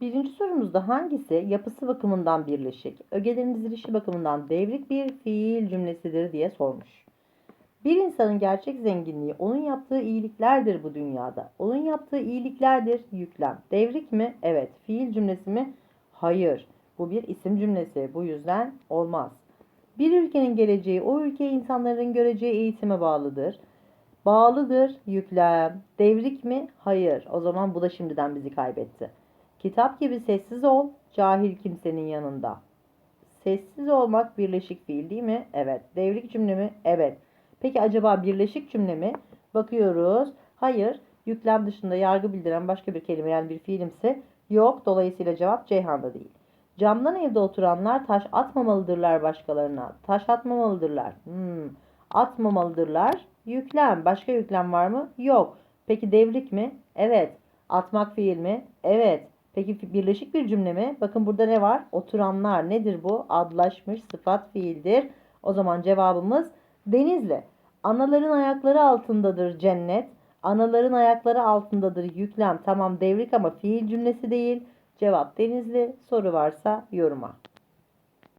Birinci sorumuzda hangisi yapısı bakımından birleşik, ögelerin dizilişi bakımından devrik bir fiil cümlesidir diye sormuş. Bir insanın gerçek zenginliği onun yaptığı iyiliklerdir bu dünyada. Onun yaptığı iyiliklerdir yüklem. Devrik mi? Evet. Fiil cümlesi mi? Hayır. Bu bir isim cümlesi. Bu yüzden olmaz. Bir ülkenin geleceği o ülke insanların göreceği eğitime bağlıdır. Bağlıdır yüklem. Devrik mi? Hayır. O zaman bu da şimdiden bizi kaybetti. Kitap gibi sessiz ol, cahil kimsenin yanında. Sessiz olmak birleşik fiil değil mi? Evet. Devrik cümle mi? Evet. Peki acaba birleşik cümle mi? Bakıyoruz. Hayır. Yüklem dışında yargı bildiren başka bir kelime yani bir fiilimse yok. Dolayısıyla cevap Ceyhan'da değil. Camdan evde oturanlar taş atmamalıdırlar başkalarına. Taş atmamalıdırlar. Hmm. Atmamalıdırlar. Yüklem. Başka yüklem var mı? Yok. Peki devrik mi? Evet. Atmak fiil mi? Evet. Peki birleşik bir cümle mi? Bakın burada ne var? Oturanlar nedir bu? Adlaşmış sıfat fiildir. O zaman cevabımız Denizli. Anaların ayakları altındadır cennet. Anaların ayakları altındadır yüklem. Tamam devrik ama fiil cümlesi değil. Cevap Denizli. Soru varsa yoruma.